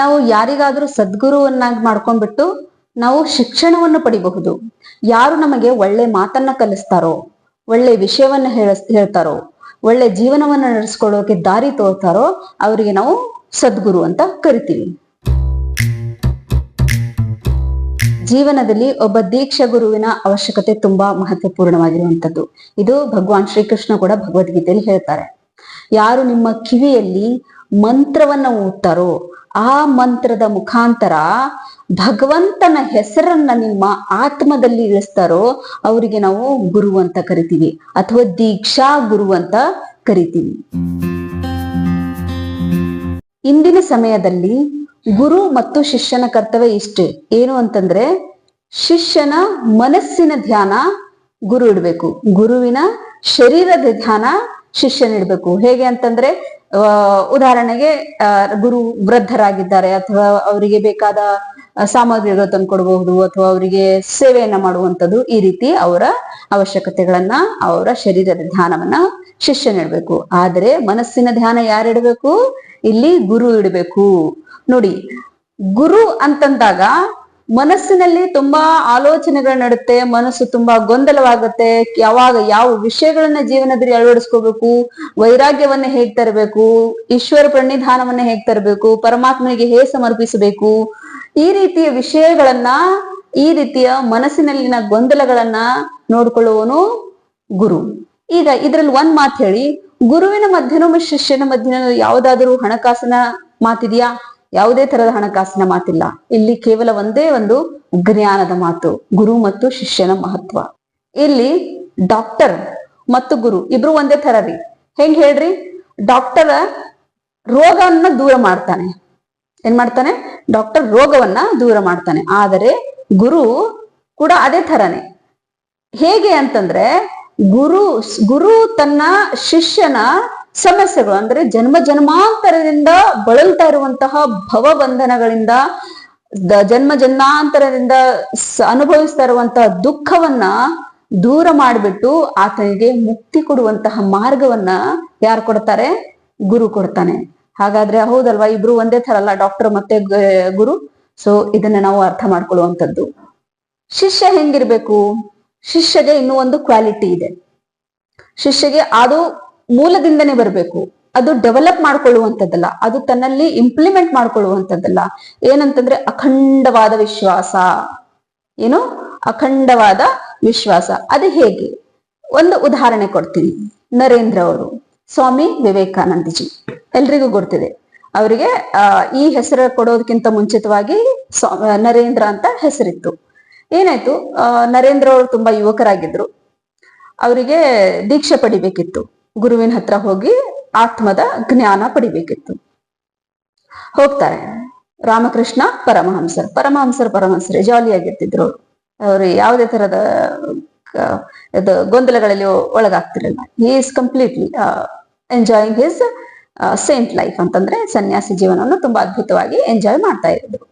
ನಾವು ಯಾರಿಗಾದ್ರೂ ಸದ್ಗುರುವನ್ನಾಗಿ ಮಾಡ್ಕೊಂಡ್ಬಿಟ್ಟು ನಾವು ಶಿಕ್ಷಣವನ್ನು ಪಡಿಬಹುದು. ಯಾರು ನಮಗೆ ಒಳ್ಳೆ ಮಾತನ್ನ ಕಲಿಸ್ತಾರೋ, ಒಳ್ಳೆ ವಿಷಯವನ್ನ ಹೇಳ, ಹೇಳ್ತಾರೋ, ಒಳ್ಳೆ ಜೀವನವನ್ನ ನಡೆಸ್ಕೊಳ್ಳೋಕೆ ದಾರಿ ತೋರ್ತಾರೋ, ಅವರಿಗೆ ನಾವು ಸದ್ಗುರು ಅಂತ ಕರಿತೀವಿ. ಜೀವನದಲ್ಲಿ ಒಬ್ಬ ದೀಕ್ಷಾ ಗುರುವಿನ ಅವಶ್ಯಕತೆ ತುಂಬಾ ಮಹತ್ವಪೂರ್ಣವಾಗಿರುವಂತದ್ದು ಇದು ಭಗವಾನ್ ಶ್ರೀಕೃಷ್ಣ ಕೂಡ ಭಗವದ್ಗೀತೆಯಲ್ಲಿ ಹೇಳ್ತಾರೆ. ಯಾರು ನಿಮ್ಮ ಕಿವಿಯಲ್ಲಿ ಮಂತ್ರವನ್ನ ಓದ್ತಾರೋ ಆ ಮಂತ್ರದ ಮುಖಾಂತರ ಭಗವಂತನ ಹೆಸರನ್ನ ನಿಮ್ಮ ಆತ್ಮದಲ್ಲಿ ಇಳಿಸ್ತಾರೋ, ಅವರಿಗೆ ನಾವು ಗುರು ಅಂತ ಕರಿತೀವಿ ಅಥವಾ ದೀಕ್ಷಾ ಗುರು ಅಂತ ಕರಿತೀವಿ. ಇಂದಿನ ಸಮಯದಲ್ಲಿ ಗುರು ಮತ್ತು ಶಿಷ್ಯನ ಕರ್ತವ್ಯ ಇಷ್ಟೇ. ಏನು ಅಂತಂದ್ರೆ ಶಿಷ್ಯನ ಮನಸ್ಸಿನ ಧ್ಯಾನ ಗುರು ಇಡ್ಬೇಕು. ಗುರುವಿನ ಶರೀರದ ಧ್ಯಾನ ಶಿಷ್ಯನ ಇಡ್ಬೇಕು. ಹೇಗೆ ಅಂತಂದ್ರೆ ಉದಾಹರಣೆಗೆ ಗುರು ವೃದ್ಧರಾಗಿದ್ದಾರೆ, ಅಥವಾ ಅವರಿಗೆ ಬೇಕಾದ ಸಾಮಗ್ರಿಗಳು ತಂದ್ಕೊಡ್ಬಹುದು ಅಥವಾ ಅವರಿಗೆ ಸೇವೆಯನ್ನ ಮಾಡುವಂಥದ್ದು ಈ ರೀತಿ ಅವರ ಅವಶ್ಯಕತೆಗಳನ್ನ ಅವರ ಶರೀರದ ಧ್ಯಾನವನ್ನ ಶಿಷ್ಯನ ಇಡ್ಬೇಕು. ಆದರೆ ಮನಸ್ಸಿನ ಧ್ಯಾನ ಯಾರಿಡ್ಬೇಕು ಇಲ್ಲಿ ಗುರು ಇಡಬೇಕು. ನೋಡಿ, ಗುರು ಅಂತಂದಾಗ ಮನಸ್ಸಿನಲ್ಲಿ ತುಂಬಾ ಆಲೋಚನೆಗಳು ನಡುತ್ತೆ, ಮನಸ್ಸು ತುಂಬಾ ಗೊಂದಲವಾಗುತ್ತೆ. ಯಾವಾಗ ಯಾವ ವಿಷಯಗಳನ್ನ ಜೀವನದಲ್ಲಿ ಅಳವಡಿಸ್ಕೋಬೇಕು, ವೈರಾಗ್ಯವನ್ನ ಹೇಗ್ ತರಬೇಕು, ಈಶ್ವರ ಪ್ರಣಿಧಾನವನ್ನ ಹೇಗ್ ತರಬೇಕು, ಪರಮಾತ್ಮನಿಗೆ ಹೇಗೆ ಸಮರ್ಪಿಸಬೇಕು, ಈ ರೀತಿಯ ವಿಷಯಗಳನ್ನ, ಈ ರೀತಿಯ ಮನಸ್ಸಿನಲ್ಲಿನ ಗೊಂದಲಗಳನ್ನ ನೋಡ್ಕೊಳ್ಳುವನು ಗುರು. ಈಗ ಇದ್ರಲ್ಲಿ ಒಂದ್ ಮಾತು ಹೇಳಿ, ಗುರುವಿನ ಮಧ್ಯನೂ ಶಿಷ್ಯನ ಮಧ್ಯನೂ ಯಾವುದಾದರೂ ಹಣಕಾಸಿನ ಮಾತಿದೆಯಾ? ಯಾವುದೇ ತರದ ಹಣಕಾಸಿನ ಮಾತಿಲ್ಲ. ಇಲ್ಲಿ ಕೇವಲ ಒಂದೇ ಒಂದು ಜ್ಞಾನದ ಮಾತು, ಗುರು ಮತ್ತು ಶಿಷ್ಯನ ಮಹತ್ವ. ಇಲ್ಲಿ ಡಾಕ್ಟರ್ ಮತ್ತು ಗುರು ಇಬ್ರು ಒಂದೇ ತರ ರೀ. ಹೆಂಗ್ ಹೇಳ್ರಿ? ಡಾಕ್ಟರ್ ರೋಗವನ್ನ ದೂರ ಮಾಡ್ತಾನೆ. ಏನ್ ಮಾಡ್ತಾನೆ? ಡಾಕ್ಟರ್ ರೋಗವನ್ನ ದೂರ ಮಾಡ್ತಾನೆ. ಆದರೆ ಗುರು ಕೂಡ ಅದೇ ತರನೇ ಹೇಗೆ ಅಂತಂದ್ರೆ ಗುರು ಗುರು ತನ್ನ ಶಿಷ್ಯನ ಸಮಸ್ಯೆಗಳು ಅಂದ್ರೆ ಜನ್ಮ ಜನ್ಮಾಂತರದಿಂದ ಬಳಲ್ತಾ ಇರುವಂತಹ ಭವಬಂಧನಗಳಿಂದ ಜನ್ಮ ಜನ್ಮಾಂತರದಿಂದ ಅನುಭವಿಸ್ತಾ ಇರುವಂತಹ ದುಃಖವನ್ನ ದೂರ ಮಾಡಿಬಿಟ್ಟು ಆತನಿಗೆ ಮುಕ್ತಿ ಕೊಡುವಂತಹ ಮಾರ್ಗವನ್ನ ಯಾರು ಕೊಡ್ತಾರೆ? ಗುರು ಕೊಡ್ತಾನೆ. ಹಾಗಾದ್ರೆ ಹೌದಲ್ವಾ? ಇಬ್ರು ಒಂದೇ ತರ ಅಲ್ಲ ಡಾಕ್ಟರ್ ಮತ್ತೆ ಗುರು. ಸೊ ಇದನ್ನ ನಾವು ಅರ್ಥ ಮಾಡ್ಕೊಳ್ಳುವಂಥದ್ದು. ಶಿಷ್ಯ ಹೆಂಗಿರ್ಬೇಕು? ಶಿಷ್ಯಗೆ ಇನ್ನೂ ಒಂದು ಕ್ವಾಲಿಟಿ ಇದೆ. ಶಿಷ್ಯಗೆ ಅದು ಮೂಲದಿಂದನೇ ಬರಬೇಕು. ಅದು ಡೆವಲಪ್ ಮಾಡ್ಕೊಳ್ಳುವಂಥದ್ದಲ್ಲ. ಅದು ತನ್ನಲ್ಲಿ ಇಂಪ್ಲಿಮೆಂಟ್ ಮಾಡ್ಕೊಳ್ಳುವಂಥದ್ದಲ್ಲ. ಏನಂತಂದ್ರೆ ಅಖಂಡವಾದ ವಿಶ್ವಾಸ. ಏನು? ಅಖಂಡವಾದ ವಿಶ್ವಾಸ. ಅದು ಹೇಗೆ? ಒಂದು ಉದಾಹರಣೆ ಕೊಡ್ತೀನಿ. ನರೇಂದ್ರ ಅವರು, ಸ್ವಾಮಿ ವಿವೇಕಾನಂದಜಿ. ಎಲ್ರಿಗೂ ಗೊತ್ತಿದೆ. ಅವರಿಗೆ ಈ ಹೆಸರು ಕೊಡೋದಕ್ಕಿಂತ ಮುಂಚಿತವಾಗಿ ನರೇಂದ್ರ ಅಂತ ಹೆಸರಿತ್ತು. ಏನಾಯ್ತು? ನರೇಂದ್ರ ಅವರು ತುಂಬಾ ಯುವಕರಾಗಿದ್ರು. ಅವರಿಗೆ ದೀಕ್ಷೆ ಪಡಿಬೇಕಿತ್ತು. ಗುರುವಿನ ಹತ್ರ ಹೋಗಿ ಆತ್ಮದ ಜ್ಞಾನ ಪಡಿಬೇಕಿತ್ತು. ಹೋಗ್ತಾರೆ. ರಾಮಕೃಷ್ಣ ಪರಮಹಂಸರ್. ಪರಮಹಂಸರ್ ಪರಮಹಂಸರೇ ಜಾಲಿಯಾಗಿರ್ತಿದ್ರು ಅವರು ಯಾವುದೇ ತರದ ಇದು ಗೊಂದಲಗಳಲ್ಲಿ ಒಳಗಾಗ್ತಿರಲಿಲ್ಲ he is completely enjoying his saint life ಅಂತಂದ್ರೆ ಸನ್ಯಾಸಿ ಜೀವನವನ್ನು ತುಂಬಾ ಅದ್ಭುತವಾಗಿ ಎಂಜಾಯ್ ಮಾಡ್ತಾ ಇದ್ರು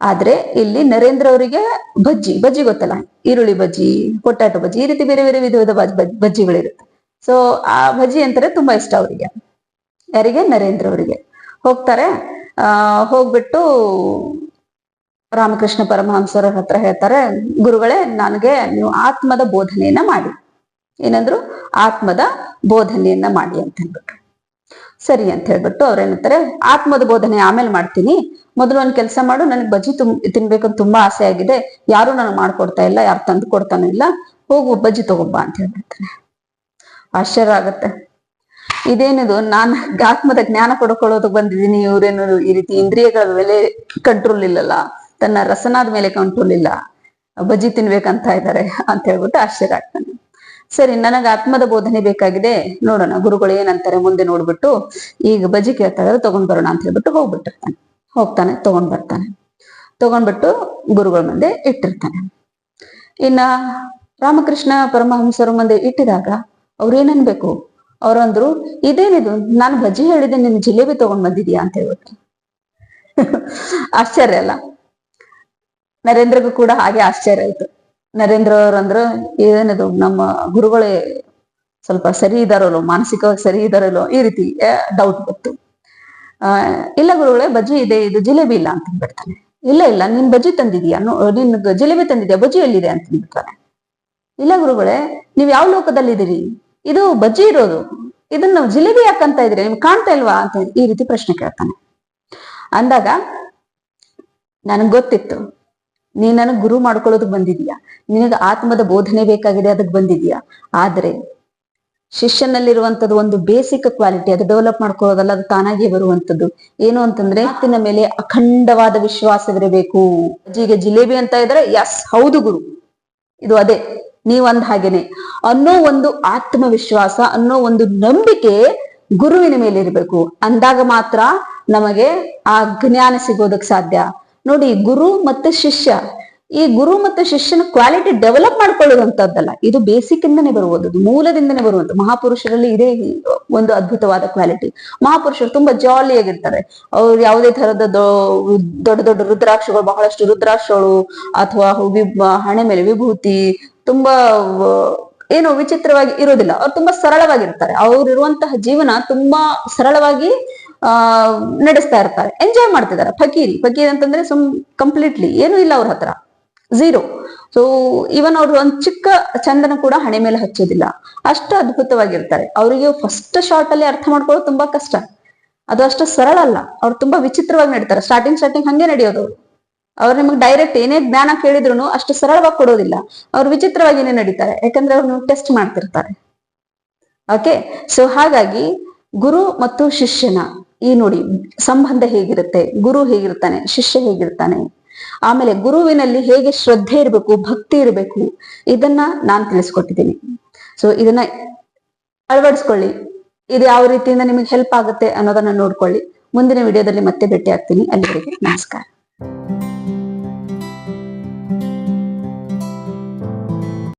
ಆದ್ರೆ ಇಲ್ಲಿ ನರೇಂದ್ರ ಅವರಿಗೆ ಬಜ್ಜಿ ಬಜ್ಜಿ ಗೊತ್ತಲ್ಲ? ಈರುಳ್ಳಿ ಬಜ್ಜಿ, ಪೊಟ್ಯಾಟೊ ಬಜ್ಜಿ, ಈ ರೀತಿ ಬೇರೆ ಬೇರೆ ವಿಧ ವಿಧ ಬಜ್- ಬಜ್- ಬಜ್ಜಿಗಳಿರುತ್ತೆ. ಸೊ ಆ ಬಜ್ಜಿ ಅಂತಾರೆ ತುಂಬಾ ಇಷ್ಟ ಅವರಿಗೆ. ಯಾರಿಗೆ? ನರೇಂದ್ರ ಅವರಿಗೆ. ಹೋಗ್ತಾರೆ. ಆ, ಹೋಗ್ಬಿಟ್ಟು ರಾಮಕೃಷ್ಣ ಪರಮಹಂಸರ ಹತ್ರ ಹೇಳ್ತಾರೆ, ಗುರುಗಳೇ, ನನಗೆ ನೀವು ಆತ್ಮದ ಬೋಧನೆಯನ್ನ ಮಾಡಿ. ಏನಂದ್ರು? ಆತ್ಮದ ಬೋಧನೆಯನ್ನ ಮಾಡಿ ಅಂತ ಹೇಳ್ಬಿಟ್ಟು. ಸರಿ ಅಂತ ಹೇಳ್ಬಿಟ್ಟು ಅವ್ರೇನಂತಾರೆ ಆತ್ಮದ ಬೋಧನೆ ಆಮೇಲೆ ಮಾಡ್ತೀನಿ. ಮೊದಲು ಒಂದ್ ಕೆಲಸ ಮಾಡು. ನನಗೆ ಬಜ್ಜಿ ತುಂ, ತಿನ್ಬೇಕಂತ ತುಂಬಾ ಆಸೆ ಆಗಿದೆ. ಯಾರು ನನಗೆ ಮಾಡ್ಕೊಡ್ತಾ ಇಲ್ಲ. ಯಾರು ತಂದು ಕೊಡ್ತಾನೂ ಇಲ್ಲ. ಹೋಗು ಬಜ್ಜಿ ತಗೊಬ್ಬಾ ಅಂತ ಹೇಳ್ಬಿಡ್ತಾನೆ ಆಶ್ಚರ್ಯ ಆಗತ್ತೆ. ಇದೇನಿದು, ನಾನು ಆತ್ಮದ ಜ್ಞಾನ ಪಡ್ಕೊಳ್ಳೋದಕ್ಕೆ ಬಂದಿದ್ದೀನಿ, ಇವ್ರೇನು ಈ ರೀತಿ ಇಂದ್ರಿಯಗಳ ಮೇಲೆ ಕಂಟ್ರೋಲ್ ಇಲ್ಲಲ್ಲ, ತನ್ನ ರಸನಾದ ಮೇಲೆ ಕಂಟ್ರೋಲ್ ಇಲ್ಲ, ಬಜ್ಜಿ ತಿನ್ಬೇಕಂತ ಇದ್ದಾರೆ ಅಂತ ಹೇಳ್ಬಿಟ್ಟು ಆಶ್ಚರ್ಯ ಆಗ್ತಾನೆ. ಸರಿ, ನನಗೆ ಆತ್ಮದ ಬೋಧನೆ ಬೇಕಾಗಿದೆ, ನೋಡೋಣ, ಗುರುಗಳು ಏನಂತಾರೆ ಮುಂದೆ ನೋಡ್ಬಿಟ್ಟು, ಈಗ ಬಜ್ಜಿ ಕೇಳ್ತಾ ಇದ್ರೆ ತಗೊಂಡ್ ಬರೋಣ ಅಂತ ಹೇಳ್ಬಿಟ್ಟು ಹೋಗ್ಬಿಟ್ಟಿರ್ತಾನೆ. ಹೋಗ್ತಾನೆ, ತಗೊಂಡ್ ಬರ್ತಾನೆ. ತಗೊಂಡ್ಬಿಟ್ಟು ಗುರುಗಳ ಮುಂದೆ ಇಟ್ಟಿರ್ತಾನೆ. ಇನ್ನ ರಾಮಕೃಷ್ಣ ಪರಮಹಂಸರ ಮುಂದೆ ಇಟ್ಟಿದಾಗ ಅವ್ರು ಏನನ್ಬೇಕು ಅವ್ರಂದ್ರು ಇದೇನಿದು? ನಾನು ಬಜ್ಜಿ ಹೇಳಿದೆ ನಿನ್ ಜಿಲೇಬಿ ತಗೊಂಡ್ ಬಂದಿದ್ಯಾ ಅಂತ ಹೇಳ್ಬಿಟ್ಟು ಆಶ್ಚರ್ಯ ಅಲ್ಲ. ನರೇಂದ್ರಗೂ ಕೂಡ ಹಾಗೆ ಆಶ್ಚರ್ಯ ಆಯ್ತು. ನರೇಂದ್ರ ಅವ್ರಂದ್ರು ಏನಿದು ನಮ್ಮ ಗುರುಗಳೇ ಸ್ವಲ್ಪ ಸರಿ ಇದಾರಲ್ಲೋ ಮಾನಸಿಕವಾಗಿ ಸರಿ ಇದಾರಲ್ಲೋ ಈ ರೀತಿ ಡೌಟ್ ಬಂತು. ಆ, ಇಲ್ಲ ಗುರುಗಳೇ ಬಜ್ಜಿ ಇದೆ ಇದು ಜಿಲೇಬಿ ಇಲ್ಲ ಅಂತ ಬಿಡ್ತಾನೆ ಇಲ್ಲ ಇಲ್ಲ ನಿನ್ ಬಜ್ಜಿ ತಂದಿದ್ಯಾ? ನಿನ್ ಜಿಲೇಬಿ ತಂದಿದ್ಯಾ? ಬಜ್ಜಿ ಎಲ್ಲಿದೆ? ಅಂತ ಬಿಡ್ತಾನೆ ಇಲ್ಲ ಗುರುಗಳೇ ನೀವ್ ಯಾವ ಲೋಕದಲ್ಲಿದ್ದೀರಿ? ಇದು ಬಜ್ಜಿ ಇರೋದು. ಇದನ್ನ ಜಿಲೇಬಿ ಯಾಕಂತ ಇದ್ರೆ ನಿಮ್ಗೆ ಕಾಣ್ತಾ ಇಲ್ವಾ ಅಂತ ಈ ರೀತಿ ಪ್ರಶ್ನೆ ಕೇಳ್ತಾನೆ. ಅಂದಾಗ, ನನಗ್ ಗೊತ್ತಿತ್ತು. ನೀ ನನಗ್ ಗುರು ಮಾಡ್ಕೊಳ್ಳೋದಕ್ ಬಂದಿದ್ಯಾ. ನಿನಗ ಆತ್ಮದ ಬೋಧನೆ ಬೇಕಾಗಿದೆ ಅದಕ್ಕೆ ಬಂದಿದ್ಯಾ. ಆದ್ರೆ, ಶಿಷ್ಯನಲ್ಲಿರುವಂತದ್ದು ಒಂದು ಬೇಸಿಕ್ ಕ್ವಾಲಿಟಿ, ಅದು ಡೆವಲಪ್ ಮಾಡ್ಕೊಳ್ಳೋದಲ್ಲ, ಅದು ತಾನಾಗಿ ಬರುವಂತದ್ದು. ಏನು ಅಂತಂದ್ರೆ ಮಾತಿನ ಮೇಲೆ ಅಖಂಡವಾದ ವಿಶ್ವಾಸವಿರಬೇಕು. ಅಜ್ಜಿಗೆ ಜಿಲೇಬಿ ಅಂತ ಇದ್ರೆ ಎಸ್ ಹೌದು ಗುರು. ಇದು ಅದೇ. ನೀವ್ ಅಂದ ಹಾಗೇನೆ. ಅನ್ನೋ ಒಂದು ಆತ್ಮವಿಶ್ವಾಸ, ಅನ್ನೋ ಒಂದು ನಂಬಿಕೆ ಗುರುವಿನ ಮೇಲೆ ಇರಬೇಕು. ಅಂದಾಗ ಮಾತ್ರ ನಮಗೆ ಆ ಜ್ಞಾನ ಸಿಗೋದಕ್ ಸಾಧ್ಯ. ನೋಡಿ, ಗುರು ಮತ್ತೆ ಶಿಷ್ಯ. ಈ ಗುರು ಮತ್ತು ಶಿಷ್ಯನ ಕ್ವಾಲಿಟಿ ಡೆವಲಪ್ ಮಾಡ್ಕೊಳ್ಳೋದಂತದ್ದಲ್ಲ ಇದು ಬೇಸಿಕ್ ಇಂದನೇ ಬರುವುದು. ಮೂಲದಿಂದನೇ ಬರುವಂತ ಮಹಾಪುರುಷರಲ್ಲಿ ಇದೇ ಒಂದು ಅದ್ಭುತವಾದ ಕ್ವಾಲಿಟಿ ಮಹಾಪುರುಷರು ತುಂಬಾ ಜಾಲಿಯಾಗಿರ್ತಾರೆ ಅವ್ರು ಯಾವುದೇ ತರದ ದೊಡ್ಡ ದೊಡ್ಡ ರುದ್ರಾಕ್ಷಗಳು, ಬಹಳಷ್ಟು ರುದ್ರಾಕ್ಷಗಳು, ಅಥವಾ ಹಣೆ ಮೇಲೆ ವಿಭೂತಿ ತುಂಬಾ ಏನು ವಿಚಿತ್ರವಾಗಿ ಇರೋದಿಲ್ಲ ಅವ್ರು ತುಂಬಾ ಸರಳವಾಗಿರ್ತಾರೆ. ಅವ್ರಿರುವಂತಹ ಜೀವನ ತುಂಬಾ ಸರಳವಾಗಿ, ಆ, ನಡೆಸ್ತಾ ಇರ್ತಾರೆ. ಎಂಜಾಯ್ ಮಾಡ್ತಿದ್ದಾರೆ. ಫಕೀರಿ. ಫಕೀರ್ ಅಂತಂದ್ರೆ ಸುಮ್ ಕಂಪ್ಲೀಟ್ಲಿ ಏನೂ ಇಲ್ಲ ಅವ್ರ ಹತ್ರ. ಝೀರೋ ಸೊ ಇವನ್ ಅವ್ರು ಒಂದ್ ಚಿಕ್ಕ ಚಂದನ ಕೂಡ ಹಣೆ ಮೇಲೆ ಹಚ್ಚೋದಿಲ್ಲ. ಅಷ್ಟು ಅದ್ಭುತವಾಗಿರ್ತಾರೆ. ಅವರಿಗೆ ಫಸ್ಟ್ ಶಾರ್ಟ್ ಅಲ್ಲಿ ಅರ್ಥ ಮಾಡ್ಕೊಳ್ಳೋದು ತುಂಬಾ ಕಷ್ಟ. ಅದು ಅಷ್ಟು ಸರಳ ಅಲ್ಲ. ಅವ್ರು ತುಂಬಾ ವಿಚಿತ್ರವಾಗಿ ನಡೀತಾರೆ. ಸ್ಟಾರ್ಟಿಂಗ್ ಸ್ಟಾರ್ಟಿಂಗ್ ಹಂಗೆ ನಡೆಯೋದು. ಅವ್ರು ಅವ್ರು ನಿಮ್ಗೆ ಡೈರೆಕ್ಟ್ ಏನೇ ಜ್ಞಾನ ಕೇಳಿದ್ರು ಅಷ್ಟು ಸರಳವಾಗಿ ಕೊಡೋದಿಲ್ಲ. ಅವ್ರು ವಿಚಿತ್ರವಾಗಿನೇ ನಡೀತಾರೆ, ಯಾಕಂದ್ರೆ ಅವ್ರನ್ನ ಟೆಸ್ಟ್ ಮಾಡ್ತಿರ್ತಾರೆ. ಓಕೆ ಸೊ ಹಾಗಾಗಿ ಗುರು ಮತ್ತು ಶಿಷ್ಯನ ಈ ನೋಡಿ ಸಂಬಂಧ ಹೇಗಿರುತ್ತೆ, ಗುರು ಹೇಗಿರ್ತಾನೆ, ಶಿಷ್ಯ ಹೇಗಿರ್ತಾನೆ. ಆಮೇಲೆ ಗುರುವಿನಲ್ಲಿ ಹೇಗೆ ಶ್ರದ್ಧೆ ಇರಬೇಕು, ಭಕ್ತಿ ಇರಬೇಕು, ಇದನ್ನ ನಾನು ತಿಳಿಸ್ಕೊಟ್ಟಿದ್ದೀನಿ. ಸೊ ಇದನ್ನ ಅಳವಡಿಸ್ಕೊಳ್ಳಿ. ಇದು ಯಾವ ರೀತಿಯಿಂದ ನಿಮಗೆ ಹೆಲ್ಪ್ ಆಗುತ್ತೆ ಅನ್ನೋದನ್ನ ನೋಡ್ಕೊಳ್ಳಿ. ಮುಂದಿನ ವಿಡಿಯೋದಲ್ಲಿ ಮತ್ತೆ ಭೇಟಿ ಆಗ್ತೀನಿ ಅಲ್ಲಿವರೆಗೆ ನಮಸ್ಕಾರ. Música